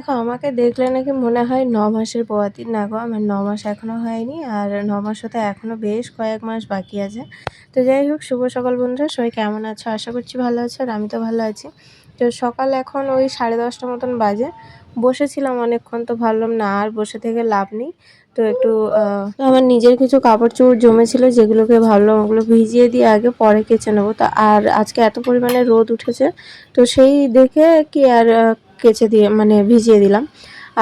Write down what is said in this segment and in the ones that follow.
দেখো, আমাকে দেখলে নাকি মনে হয় ন মাসের পোয়াতি না গো, আমার ন মাস এখনও হয়নি, আর ন মাস হতে এখনও বেশ কয়েক মাস বাকি আছে। তো যাই হোক, শুভ সকাল বন্ধুরা, সবাই কেমন আছো? আশা করছি ভালো আছো আর আমি তো ভালো আছি। তো সকাল এখন ওই সাড়ে দশটা মতন বাজে। বসেছিলাম অনেকক্ষণ, তো ভাবলাম না, আর বসে থেকে লাভ নেই। তো একটু আমার নিজের কিছু কাপড় চোপড় জমেছিল, যেগুলোকে ভাবলাম ওগুলো ভিজিয়ে দিয়ে আগে পরে কেচে নেব। তা আর আজকে এত পরিমাণে রোদ উঠেছে, তো সেই দেখে কি আর কেচে দিয়ে মানে ভিজিয়ে দিলাম।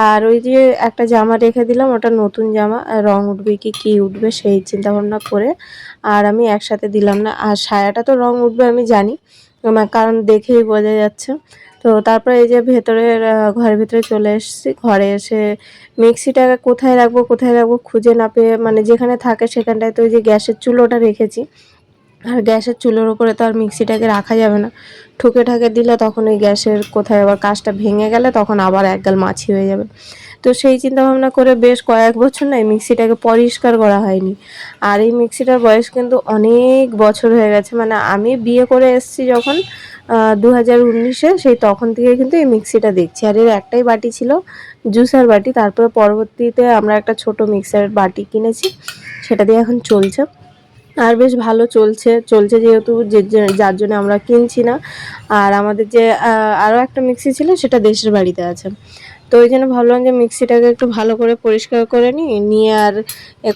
আর ওই যে একটা জামা রেখে দিলাম, ওটা নতুন জামা, রং উঠবে কি কি উঠবে সেই চিন্তা ভাবনা করে আর আমি একসাথে দিলাম না। আর সায়াটা তো রং উঠবে আমি জানি কারণ দেখেই বোঝা যাচ্ছে। তো তারপরে এই যে ভেতরের ঘরের ভেতরে চলে এসেছি। ঘরে এসে মিক্সিটাকে কোথায় রাখব কোথায় রাখব খুঁজে না পেয়ে মানে যেখানে থাকে সেখানটায় তো ওই যে গ্যাসের চুলোটা রেখেছি। আর গ্যাসের চুলোর উপরে তো আর মিক্সিটাকে রাখা যাবে না। ঠুকে ঠাকে দিলে তখন ওই গ্যাসের কোথায় আবার কাজটা ভেঙে গেলে তখন আবার একগাল মাছি হয়ে যাবে। তো সেই চিন্তা ভাবনা করে বেশ কয়েক বছর না এই মিক্সিটাকে পরিষ্কার করা হয়নি। আর এই মিক্সিটার বয়স কিন্তু অনেক বছর হয়ে গেছে। মানে আমি বিয়ে করে এসেছি যখন দু হাজার উনিশে, সেই তখন থেকে কিন্তু এই মিক্সিটা দেখছি। আর এর একটাই বাটি ছিল জুসার বাটি। তারপরে পরবর্তীতে আমরা একটা ছোট মিক্সার বাটি কিনেছি। সেটা দিয়ে এখন চলছে। আর বেশ ভালো চলছে চলছে যেহেতু যে যার জন্য আমরা কিনছি না। আর আমাদের যে আরও একটা মিক্সি ছিল সেটা দেশের বাড়িতে আছে। তো ওই জন্য ভাবলাম যে মিক্সিটাকে একটু ভালো করে পরিষ্কার করে নিই, নিয়ে আর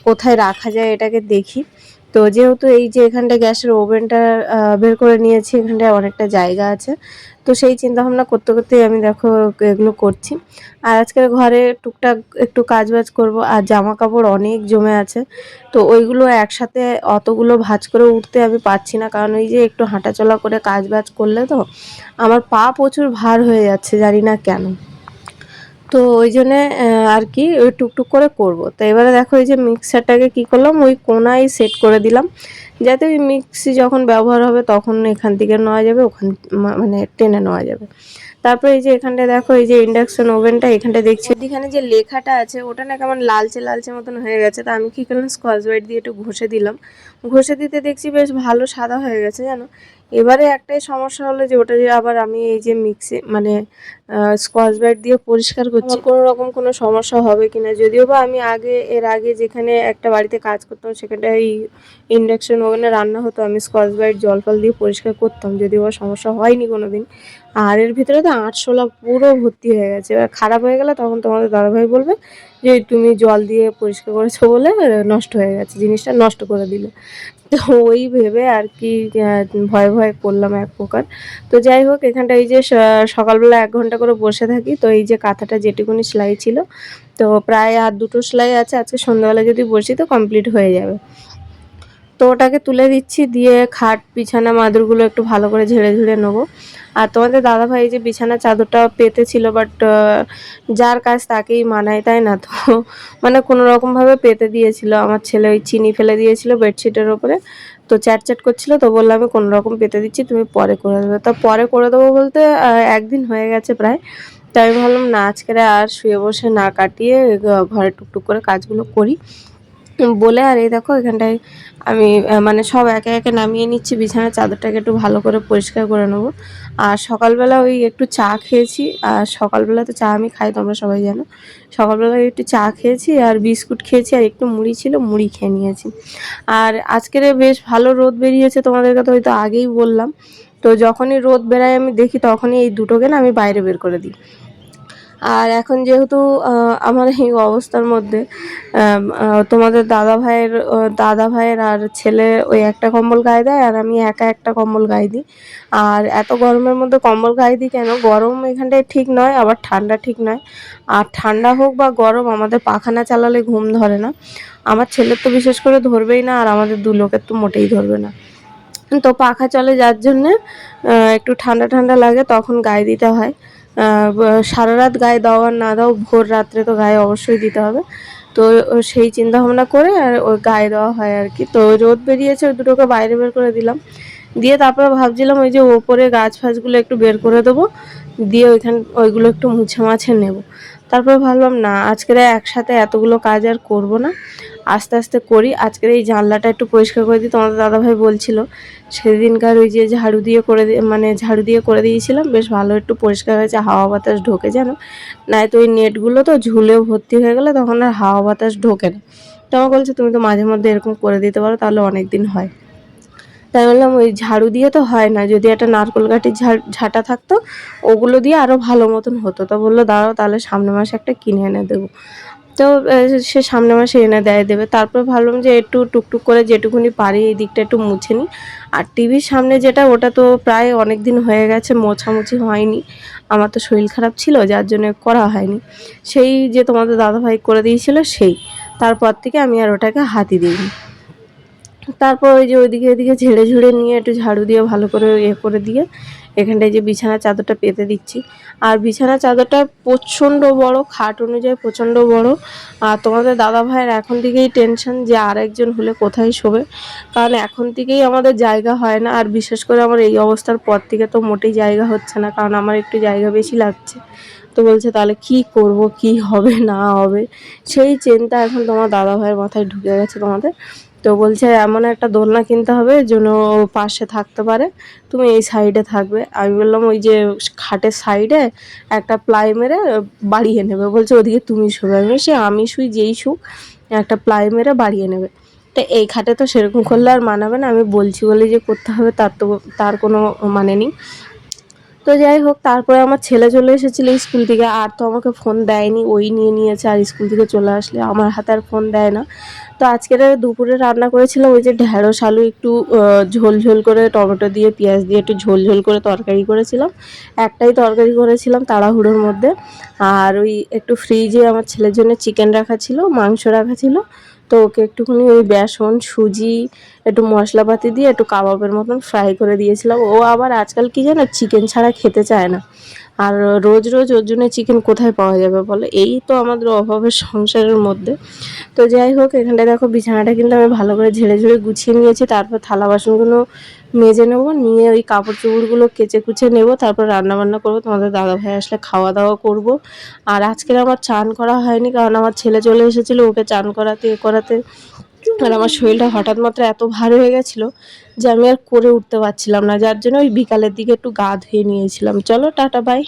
কোথায় রাখা যায় এটাকে দেখি। তো যেহেতু এই যে এখানটা গ্যাসের ওভেনটা বের করে নিয়েছি, এখানটায় অনেকটা জায়গা আছে। তো সেই চিন্তাভাবনা করতে করতেই আমি দেখো এগুলো করছি। আর আজকের ঘরে টুকটাক একটু কাজ বাজ করব, আর জামা কাপড় অনেক জমে আছে। তো ওইগুলো একসাথে অতগুলো ভাজ করে উঠতে আমি পারছি না, কারণ ওই যে একটু হাঁটাচলা করে কাজ বাজ করলে তো আমার পা প্রচুর ভার হয়ে যাচ্ছে, জানি না কেন। তো ওই জন্যে আর কি ওই টুকটুক করে করব। তো এবারে দেখো এই যে মিক্সারটাকে কি করলাম, ওই কোনায় সেট করে দিলাম। যাতে ওই মিক্সি যখন ব্যবহার হবে তখন এখান থেকে নেওয়া যাবে, ওখান মানে টেনে নেওয়া যাবে। তারপরে এই যে এখানটা দেখো এই যে ইন্ডাকশন ওভেনটা, এখানটা দেখছি। এখানে যে লেখাটা আছে, ওটা না কেমন লালচে লালচে মতন হয়ে গেছে। তা আমি কী করলাম, স্কচ ব্রাইট দিয়ে একটু ঘষে দিলাম। ঘষে দিতে দেখছি বেশ ভালো সাদা হয়ে গেছে, জানো? এবারে একটাই সমস্যা হলো যে ওটা যে আবার আমি এই যে মিক্সি মানে স্কচ ব্রাইট দিয়ে পরিষ্কার করছি। কোনো রকম কোনো সমস্যা হবে কি না যদিও বা আমি আগে এর আগে যেখানে একটা বাড়িতে কাজ করতাম সেখানটা এই ইন্ডাকশন ওভেনে রান্না হতো আমি স্কচ ব্রাইট জল ফল দিয়ে পরিষ্কার করতাম যদিও বা সমস্যা হয়নি কোনো দিন আর এর ভিতরে তো আটশোলা পুরো ভর্তি হয়ে গেছে। এবার খারাপ হয়ে গেলে তখন তোমাদের দাদাভাই বলবে যে তুমি জল দিয়ে পরিষ্কার করেছ বলে নষ্ট হয়ে গেছে, জিনিসটা নষ্ট করে দিলে। তো ওই ভেবে আর কি ভয় ভয় করলাম এক প্রকার। তো যাই হোক এখানটা এই যে সকালবেলা এক ঘণ্টা করে বসে থাকি, তো এই যে কাঁথাটা যেটুকুনি সেলাই ছিল, তো প্রায় আর দুটো সেলাই আছে, আজকে সন্ধ্যাবেলা যদি বসি তো কমপ্লিট হয়ে যাবে। তো ওটাকে তুলে দিচ্ছি, দিয়ে খাট, বিছানা, মাদুরগুলো একটু ভালো করে ঝেড়ে ঝেড়ে নেব। আর তোমাদের দাদাভাই যে বিছানা চাদরটা পেতে ছিল বাট যার কাজ তাকেই মানায়, তাই না? তো মানে কোনো রকমভাবে পেতে দিয়েছিল। আমার ছেলে ওই চিনি ফেলে দিয়েছিল বেডশিটের ওপরে। তো চ্যাট চ্যাট করছিল, তো বললাম আমি কোনো রকম পেতে দিচ্ছি, তুমি পরে করে দেবে। তা পরে করে দেবো বলতে একদিন হয়ে গেছে প্রায়। তাই আমি ভাবলাম, না আজকে আর শুয়ে বসে না কাটিয়ে ঘরে টুকটুক করে কাজগুলো করি। বলে, আর এই দেখো, এখানটায় আমি মানে সব একে একে নামিয়ে নিচ্ছি, বিছানার চাদরটাকে একটু ভালো করে পরিষ্কার করে নেব। আর সকালবেলা ওই একটু চা খেয়েছি, আর সকালবেলা তো চা আমি খাই, তোমরা সবাই জানো। সকালবেলা একটু চা খেয়েছি, আর বিস্কুট খেয়েছি, আর একটু মুড়ি ছিল, মুড়ি খেয়ে নিয়েছি। আর আজকের বেশ ভালো রোদ বেরিয়েছে তোমাদের কথা হয়তো আগেই বললাম। তো যখনই রোদ বেরায় আমি দেখি, তখনই এই দুটোকে না আমি বাইরে বের করে দিই। আর এখন যেহেতু আমার এই অবস্থার মধ্যে তোমাদের দাদা ভাইয়ের দাদা ভাইয়ের আর ছেলে ওই একটা কম্বল গায়ে দেয় আর আমি একা একটা কম্বল গায়ে দিই। আর এত গরমের মধ্যে কম্বল গায়ে দিই কেন? গরম এখানটায় ঠিক নয়, আবার ঠান্ডা ঠিক নয়। আর ঠান্ডা হোক বা গরম, আমাদের পাখানা চালালে ঘুম ধরে না। আমার ছেলের তো বিশেষ করে ধরবেই না, আর আমাদের দু লোকের তো মোটেই ধরবে না। তো পাখা চলে যার জন্যে একটু ঠান্ডা ঠান্ডা লাগে, তখন গায়ে দিতে হয়। সারা রাত গায়ে দাও আর না দাও, ভোর রাত্রে তো গায়ে অবশ্যই দিতে হবে। তো সেই চিন্তা ভাবনা করে আর ওই গায়ে দেওয়া হয় আর কি। তো রোদ বেরিয়েছে, ওই দুটোকে বাইরে বের করে দিলাম। দিয়ে তারপরে ভাবছিলাম ওই যে ওপরে গাছ ফাছগুলো একটু বের করে দেবো। দিয়ে ওইখান, ওইগুলো একটু মুছে মাছে নেব। তারপরে ভাবলাম, না আজকের একসাথে এতগুলো কাজ আর করব না। আস্তে আস্তে করি। আজকের এই জানলাটা একটু পরিষ্কার করে দিই। তোমাদের দাদাভাই বলছিল, সেদিনকার ওই যে ঝাড়ু দিয়ে করে মানে ঝাড়ু দিয়ে করে দিয়েছিলাম, বেশ ভালো একটু পরিষ্কার হয়েছে, হাওয়া বাতাস ঢোকে জানো নাই তো ওই নেটগুলো তো ঝুলেও ভর্তি হয়ে গেলে তখন আর হাওয়া বাতাস ঢোকে না। তো বলছে, তুমি তো মাঝে মধ্যে এরকম করে দিতে পারো, তাহলে অনেক দিন হয়। তাই বললাম, ওই ঝাড়ু দিয়ে তো হয় না। যদি একটা নারকোল গাঠির ঝাঁটা থাকতো, ওগুলো দিয়ে আরও ভালো মতন হতো। তো বলল, দাঁড়াও, তাহলে সামনে মাসে একটা কিনে এনে দেবো। তো সে সামনে মাসে এনে দেয় দেবে। তারপর ভাবলাম যে একটু টুকটুক করে যেটুকুনি পারি, এই দিকটা একটু মুছে নিই। আর টিভির সামনে যেটা, ওটা তো প্রায় অনেক দিন হয়ে গেছে, মোছামুছি হয়নি। আমার তো শরীর খারাপ ছিল, যার জন্য করা হয়নি। সেই যে তোমাদের দাদাভাই করে দিয়েছিল, সেই। তারপর থেকে আমি আর ওটাকে হাতি দিইনি। তারপর ওই যে ওইদিকে ওইদিকে ঝেড়ে ঝুড়ে নিয়ে একটু ঝাড়ু দিয়ে ভালো করে ইয়ে করে দিয়ে এখানটায় যে বিছানার চাদরটা পেতে দিচ্ছি। আর বিছানার চাদরটা প্রচণ্ড বড়, খাট অনুযায়ী প্রচণ্ড বড়। আর তোমাদের দাদা ভাইয়ের এখন থেকেই টেনশন যে আর একজন হলে কোথায় শোবে? কারণ এখন থেকেই আমাদের জায়গা হয় না। আর বিশেষ করে আমার এই অবস্থার পর থেকে তো মোটেই জায়গা হচ্ছে না, কারণ আমার একটু জায়গা বেশি লাগছে। তো বলছে, তাহলে কি করব, কি হবে, না হবে? সেই চিন্তা এখন তোমার দাদা ভাইয়ের মাথায় ঢুকে গেছে তোমাদের। তো বলছে, এমন একটা দোলনা কিনতে হবে যেন পাশে থাকতে পারে। তুমি এই সাইডে থাকবে। আমি বললাম, ওই যে খাটের সাইডে একটা প্লাই মেরে বাড়িয়ে নেবে। বলছে, ওদিকে তুমি শুবে। আমি সে আমি শুই, যেই শুক, একটা প্লাই মেরে বাড়িয়ে নেবে। তো এই খাটে তো সেরকম করলে আর মানাবে না। আমি বলছি বলে যে করতে হবে, তার তো, তার কোনো মানে নেই। তো যাই হোক, তারপরে আমার ছেলে চলে এসেছিল স্কুল থেকে, আর তো আমাকে ফোন দেয়নি, ওই নিয়ে নিয়েছে আর স্কুল থেকে চলে আসলে আমার হাতে আর ফোন দেয় না। তো আজকের দুপুরে রান্না করেছিলাম, ওই যে ঢ্যাঁড়স, আলু একটু ঝোল ঝোল করে, টমেটো দিয়ে, পেঁয়াজ দিয়ে একটু ঝোল ঝোল করে তরকারি করেছিলাম। একটাই তরকারি করেছিলাম তাড়াহুড়োর মধ্যে। আর ওই একটু ফ্রিজে আমার ছেলের জন্য চিকেন রাখা ছিল, মাংস রাখা ছিল। তো ওকে একটুখানি ওই বেসন, সুজি, একটু মশলাপাতি দিয়ে একটু কাবাবের মতন ফ্রাই করে দিয়েছিলাম। ও আবার আজকাল কি জানো চিকেন ছাড়া খেতে চায় না। আর রোজ রোজ ওর জন্য চিকেন কোথায় পাওয়া যাবে বলো? এই তো আমাদের অভাবের সংসারের মধ্যে। তো যাই হোক, এখানটায় দেখো বিছানাটা কিন্তু আমি ভালো করে ঝেড়ে ঝেড়ে গুছিয়ে নিয়েছি। তারপর থালা বাসনগুলো মেজে নেব, নিয়ে ওই কাপড় চোপড়গুলো কেচে কুচে নেব। তারপর রান্না বান্না করব। তোমাদের দাদা ভাই আসলে খাওয়া দাওয়া করব। আর আজকের আমার চান করা হয়নি, কারণ আমার ছেলে চলে এসেছিল, ওকে চান করাতে, এ করাতে। আর আমার শরীরটা হঠাৎ মাত্র এত ভারী হয়ে গেছিল যে আমি আর করে উঠতে পারছিলাম না, যার জন্য ওই বিকালের দিকে একটু গা ধুয়ে নিয়েছিলাম। চলো, টাটা বাই